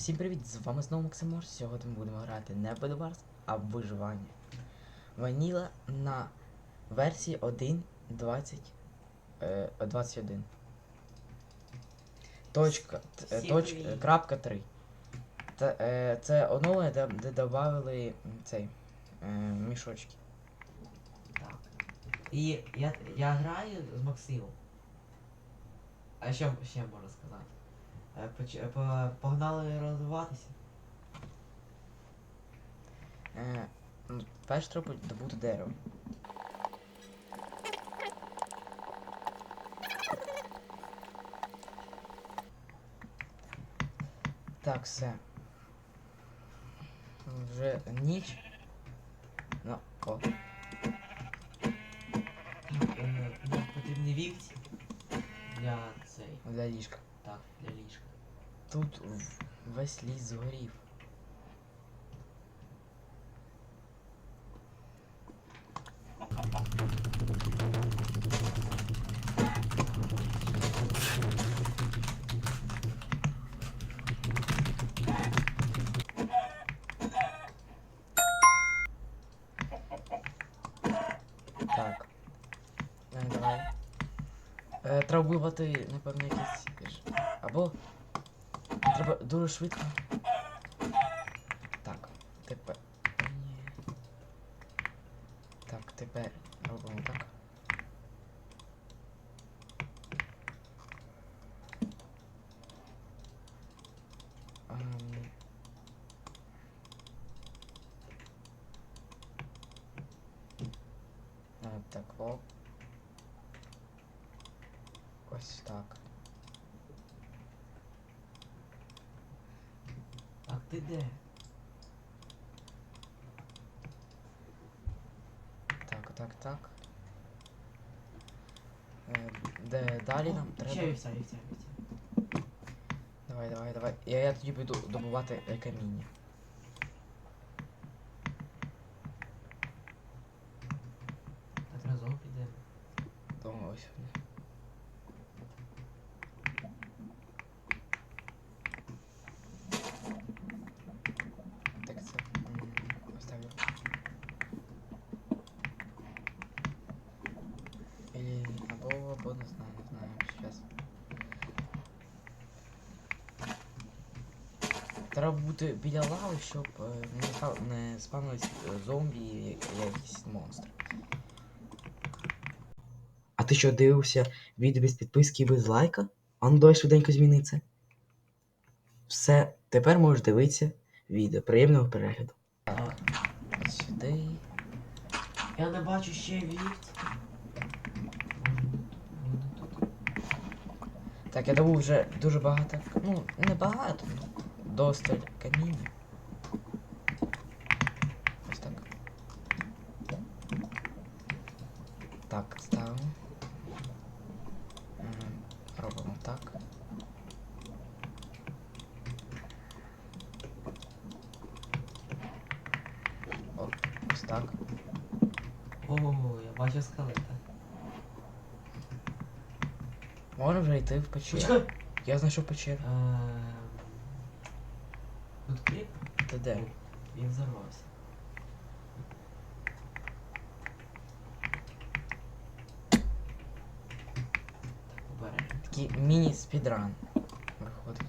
Всім привіт! З вами знову Максимор. Сьогодні ми будемо грати не в Bedwars, а в виживання. Ваніла на версії 1.20 е, 21. Точка. е, Точ, е, крапка 3. Та, е, це оновлення, де, де додали м, цей е, мішочки. Так. І я, я граю з Максимом. А що ще можна сказати? Е, поч- е, Погнали розвиватися. Е, ну, перш треба добути дерево. Так, все. Вже ніч. Ну, о, е, Нам потрібні вівці для цей. для ліжка. Так, для ліжка. Тут весь ліс згорів. Так. Е, Давай. Е, треба вбивати, напевно, якісь. Або Треба дуже швидко. Так, тепер. Ні. Так, тепер робимо так. Ем. Е, Так, о. Ось так. Так, ти де? Так, так, так. Е, Де далі нам Ще треба. вівця, вівця, вівця. Давай, давай, давай. Я, я тоді піду добувати е, каміння. Так разом підемо. О, ось вони. Так, це м, оставлю. Или або, або не знаю, не знаю, сейчас. Треба бути біля лави, щоб е, не, не спавнились е, зомбі і якісь монстри. А ти що дивився відео без підписки і без лайка? А ну давай швиденько зміни це. Все, тепер можеш дивитися відео. Приємного перегляду. Сюди. Я не бачу ще вівць. Так, я добув вже дуже багато. Ну, не багато, ну, досталь каміння. Ось так. Так, ставимо. Робимо так. От, ось так. О, я бачу скелета. Можна вже йти в печеру. Я знайшов печеру. Ти де? Він взорвався. Так, обережно. Такий міні-спідран виходить.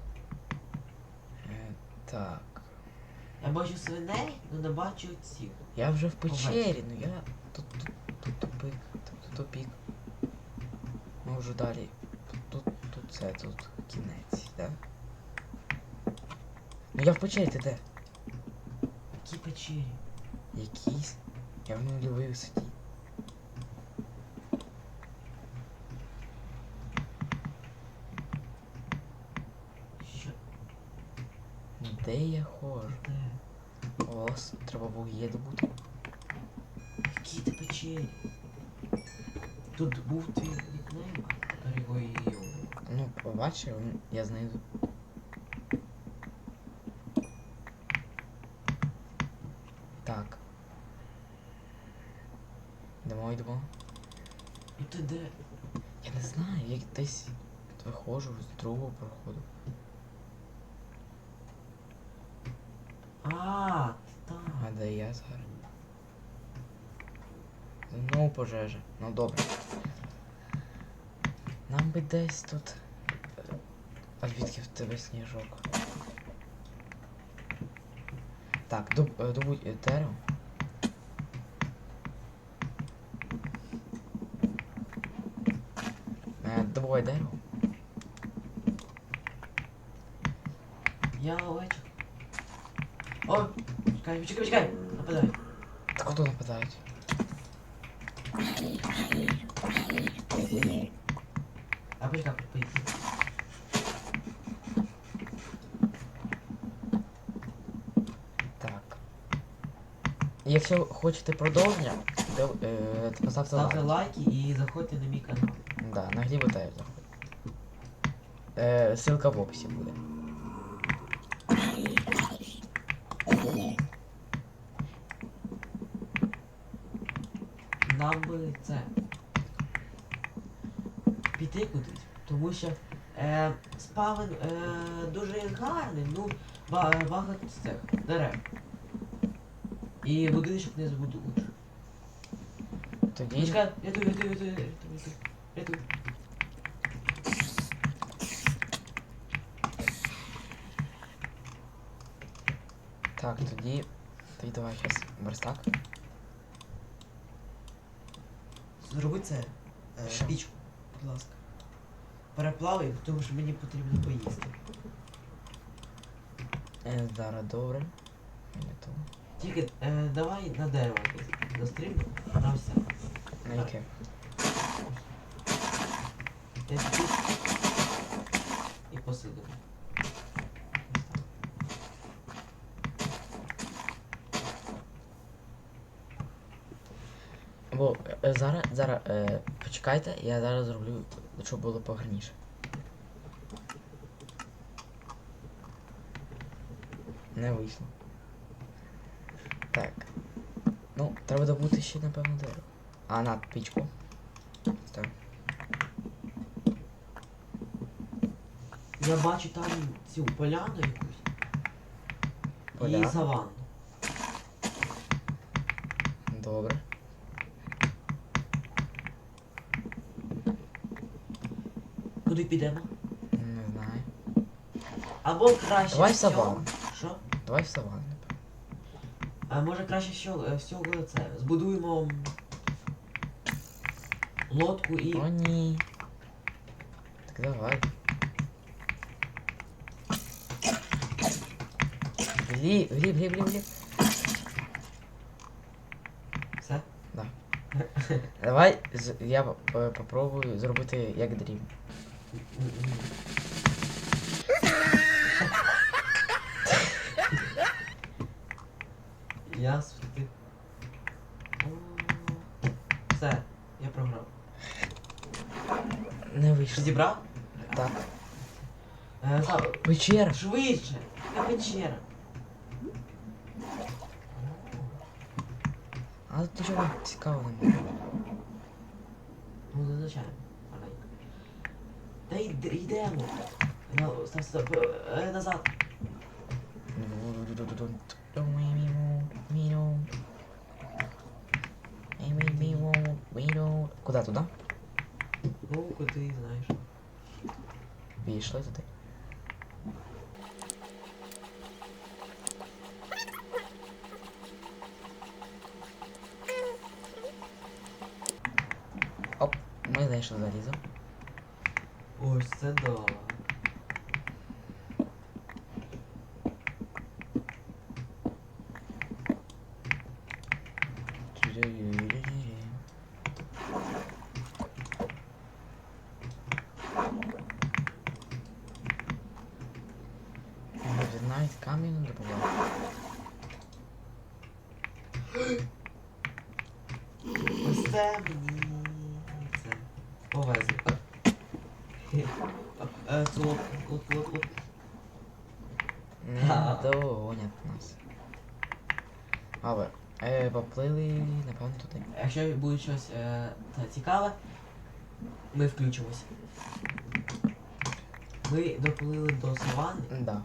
Е, так. Я бачу свиней, але не бачу цих. Я вже в печері, ну я. Тут, тут, тут тупик, тут тупік. Можу далі. Тут, тут, тут це, тут кінець, да? Ну я в печері, ти де? Які печері? Якийсь? Я в нульовій висоті. Що? Де я ходжу? Де? О, с- треба вугілля добути. Які ти печері? Тут був твій нікнейм, і Ну, побачив, я знайду. йдемо. Ну ти де? Я не знаю, я десь виходжу з другого проходу. А, так. А де я зараз? Знову пожежа. Ну добре. Нам би десь тут... Е, а звідки в тебе сніжок? Так, добудь е, е, дерево. Добувай дерево. Я овечок. О, чекай, почекай, почекай. Нападай. Так хто нападають? А почекай, поїхали. Так. Якщо хочете продовження, то е, поставте Ставте лайки і заходьте на мій канал. Да, на Гліба теж. Е, ссылка в описі буде. Нам би це. Піти кудись. Тому що е, спавен е, дуже гарний, ну багато цих дерев. І будиночок не збудуєш. Тоді. Чекай, рятуй, рятуй, рятуй, рятуй, рятуй, рятуй. Так, тоді. Тоді давай зараз верстак. Зроби це. Е, Що? пічку, будь ласка. Переплавай, тому що мені потрібно поїсти. Е, зараз добре. Мені то. Тільки е, давай на дерево якесь застрибну. На все. На Так. яке? Тут і посидимо. Бо е, зараз, зараз, е, почекайте, я зараз зроблю, щоб було погарніше. Не вийшло. Так. Ну, треба добути ще, напевно, дерево. А, на пічку. Так. Я бачу там цю поляну якусь і Поля. саванну. Добре. Куди підемо? Не знаю. Або краще Давай всього- саванну. Що? Давай в саванну. А може краще що, е, всього це. Збудуємо м, лодку і. О, ні. Так давай. Гліб, гліб, гліб, гліб, гліб. Все? Да. Давай з- я е, попробую зробити як дрім. Я світи. Все, я програв. Не вийшло. Зібрав? Так. Е, Печера. швидше! Яка печера? А тут нічого цікавого немає. Ну, зазвичай. Маленька. Та йд- йдемо. Ну, став, став, е, назад. Куда туди? Ну, куди знаєш. Пішли туди. Оп, ми знайшли залізо. Ось це да. Може, навіть камінь добував. Ось це мені це повезло. Е, це лодка, лодка, лодка, лодка. Не Ха. догонять нас. Але, е, поплили, напевно, туди. Якщо буде щось е, та, цікаве, ми включимося. Ми доплили до саванни. Да.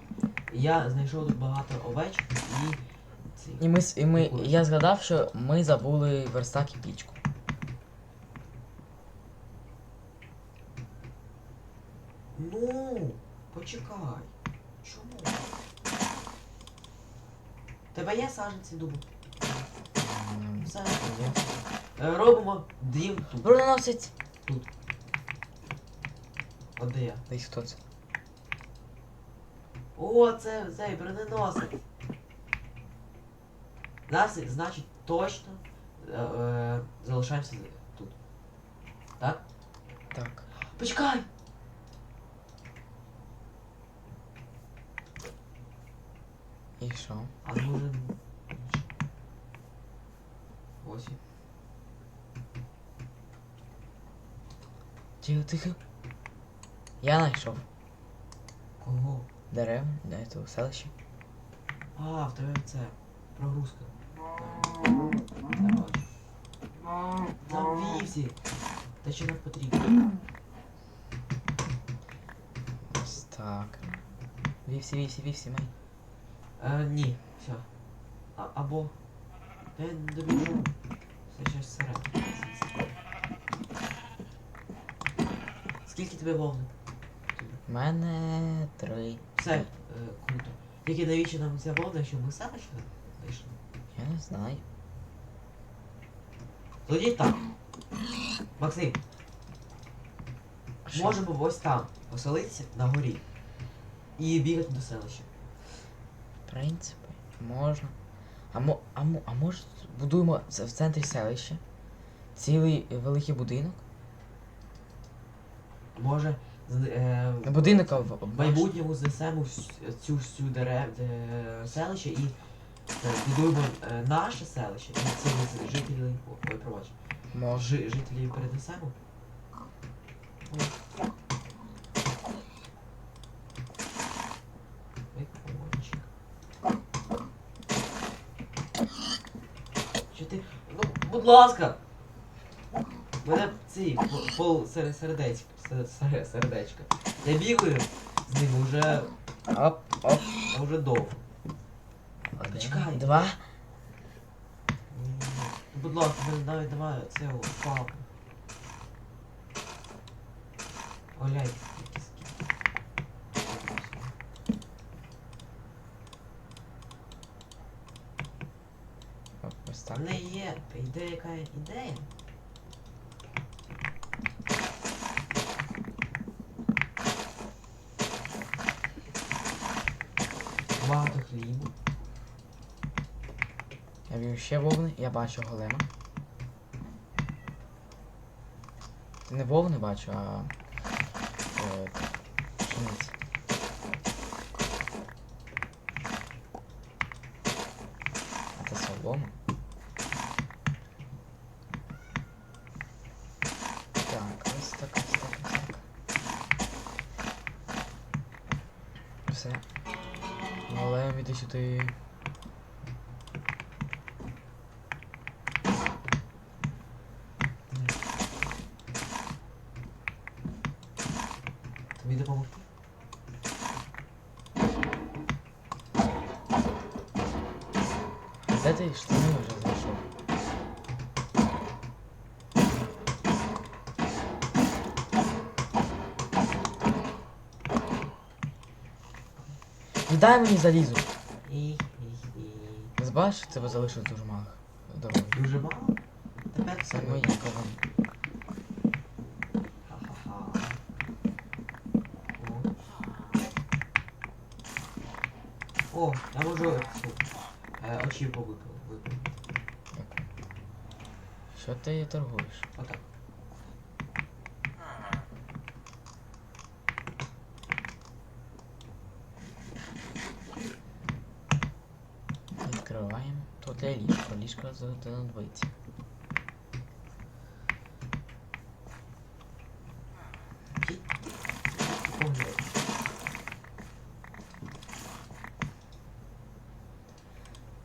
Я знайшов тут багато овечок і ці. І ми, с- і ми, Прикольно. я згадав, що ми забули верстак і пічку. Ну, почекай. Чому? Тебе є саджанці дубу? М, Все. Е, Робимо дім тут. Броненосець! От де я? Десь хто це? О, це цей броненосець. Нас, значить, точно е, е, залишаємося тут. Так? Так. Почекай! Що? А може. Ось. він. Тихо, тихо. Я знайшов Кого? дерев, де це селище. А, в тебе це. Прогрузка. Там вівсі. Те, що нам потрібно. Ось так. Вівсі, вівсі, вівсі, май. Е, ні, все. А, або. Я не добіжу. Все щось сире. Скільки тебе вовни? У мене три. Все, е, круто. Тільки навіщо нам ця вовна, якщо ми саме ще знайшли? Я не знаю. Тоді так. Максим, Що? можемо ось там поселитися на горі. І бігати до селища. Принципі, можна. А, мо, а, мо, а може будуємо в центрі селища? Цілий великий будинок? Може, е, будинок, в, майбутньому знесемо цю всю дерев е, селище і е, будуємо е, наше селище і цілих жителів. Ой, пробач. Може. Жи, жителів перенесемо. Ой, комочек. Що ти? Ну, будь ласка! У Мене ці пол- сердечко. Сердечко. Я бігаю з ним уже, Оп, оп. а вже довго. Один, Чекай. Два. Будь ласка, навіть давай це папу. Оляй, якісь. Оп, ось Та так. не ідея яка ідея. Багато хлібу. Я б'ю ще вовни, я бачу голема. Ти не вовни бачу, а. Е, пшениці. Тобі допомогти? Де ти штани вже знайшов? Віддай мені залізу. Збачиш, тебе залишилось дуже мало дороги. Дуже мало? Тепер Це це мої колони. Ха-ха-ха. О. О, я можу цю, е, очівку випив. випив. Що ти торгуєш? Отак. Відкриваємо. Тут є ліжко, ліжко на Погляд.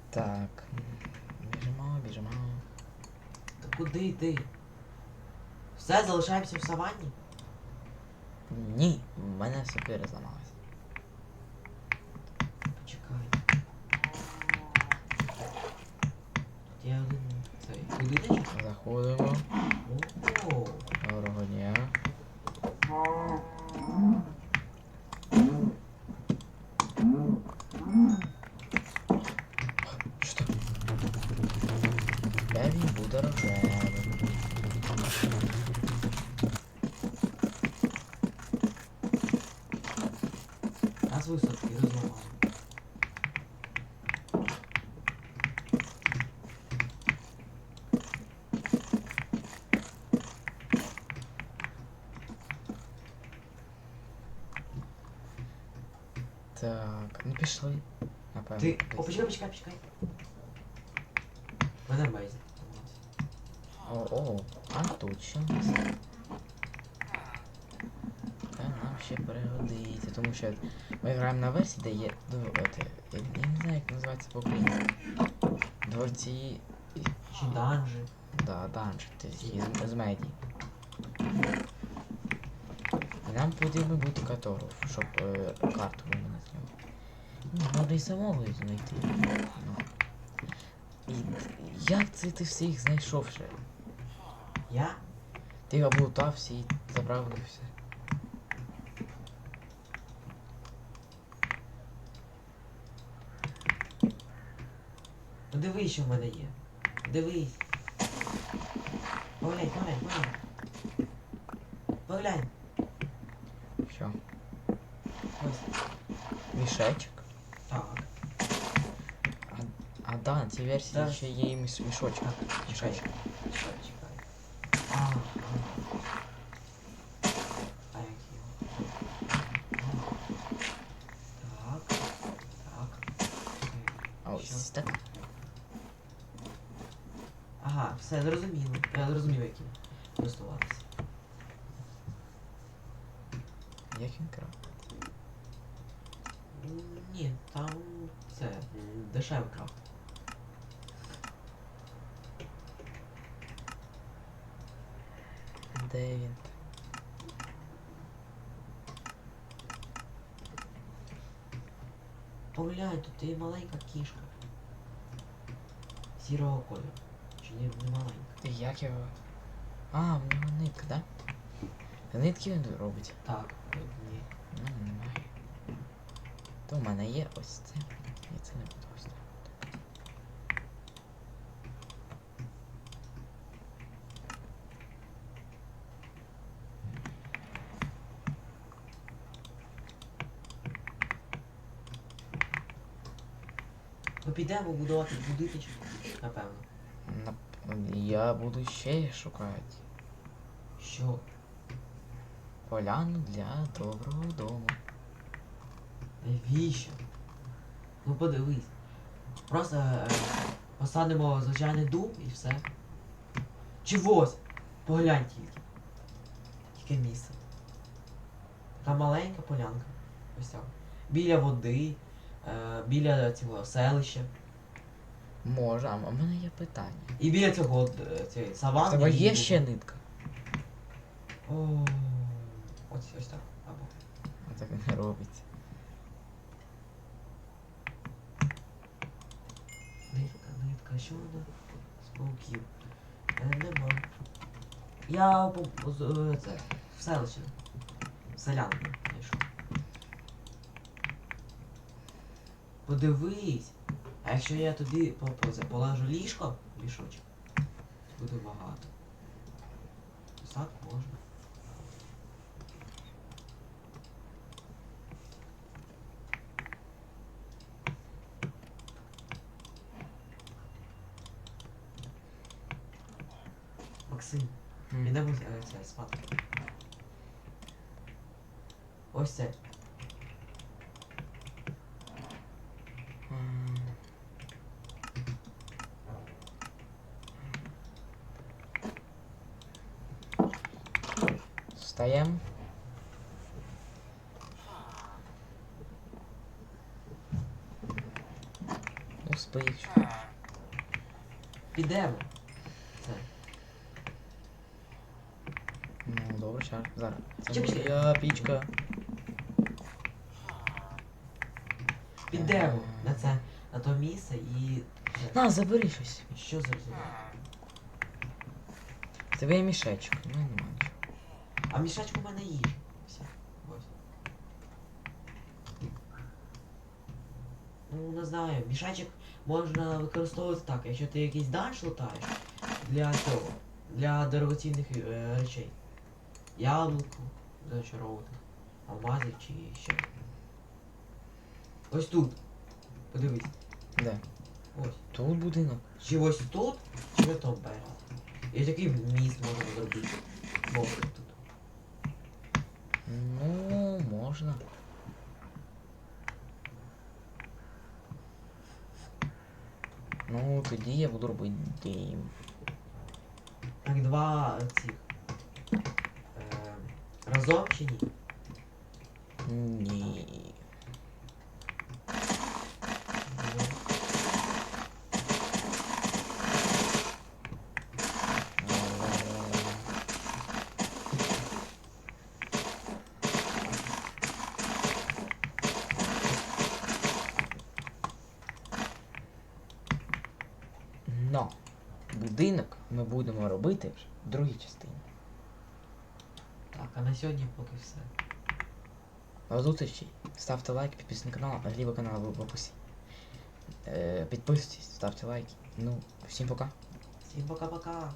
Так. Біжимо, біжимо. Та куди? Все, залишаємося в саванні? Ні, в мене сокира зламалась. Почекай. Тут є один цей будиночок. Заходимо. О, Доброго дня. Так, ну пішли. Напевно. Ти. О, почекай, почекай, почекай. Мене бейзі. О, о, а тут що у нас? Та нам ще пригодиться, тому що ми граємо на версії, де є. от, я, я не знаю, як називається по українськи Дворці. Чи данжі. Да, данж, тобто з медії. І нам потрібно бути которов, щоб е, карту вимінити Ну, можна і самого знайти. Ну. І як це ти всіх знайшов ще? Я? Ти облутався і забрав і все. Ну дивись, що в мене є. Дивись. Поглянь, поглянь, поглянь. Поглянь. Що? Ось. Мішечок? Так. А, а да, на цій версії Да. ще є і міш, мішочок. Чекай, чекай. А, а. Як його? Так. Так. А ось так. Ага, все зрозуміло. Я зрозумів, яким користуватися. Як він крав? Ні, там це дешевий крафт. Де він? Поглянь, тут є маленька кішка. Сірого кольору. Чи ні, не маленька? Ти як його? А, в нього нитка, да? Нитки він робить. Так, ні. У мене немає. То в мене є ось це. І це не буду ось так. Ми підемо будувати будиночок, напевно. Нап- Я буду ще шукати Що? поляну для доброго дому. Навіщо? Ну подивись. Просто е, посадимо звичайний дуб і все. Чи ось? Поглянь тільки. Яке місце. Така маленька полянка. Ось так. Біля води, біля цього селища. Може, а в мене є питання. І біля цього е, цієї В тебе є дуба. ще нитка? О, ось, ось так. Або. А так не робиться. Нитка, нитка, що вона? З пауків. Е, нема. Я по, з, е, це, в селище. В селянку знайшов. Подивись. А якщо я це, положу ліжко, мішочок, буде багато. Ось так можна. Максим. М. Ідемо е, це спати. Ось це. М. Встаємо. Ну. Підемо. Це. Ну, добре, щас. Зараз. Це Чекай, моя пічка. Підемо на це, на то місце і. На, забери щось. Що? В Тебе є мішечок. Ну, нема нічого. А мішечку в мене їжа. Все. Ось. Ну, не знаю, мішечок можна використовувати так, якщо ти якийсь данж лутаєш, для цього. Для дорогоцінних е, речей. Яблуко, зачаровувати. Алмазів чи ще. Ось тут. Подивись. Де? Ось. Тут будинок. Чи ось тут, чи в тому березі. І такий міст можна зробити. Мокрий тут. Ну, можна. Ну, тоді я буду робити дім. Так два цих. Е, разом чи ні? Ні. Будинок ми будемо робити вже в другій частині. Так, а на сьогодні поки все. До зустрічі. Ставте лайк, підписуйтесь на канал, а либо канал в описі. Е, підписуйтесь, ставте лайки. Ну, всім пока. Всім пока-пока.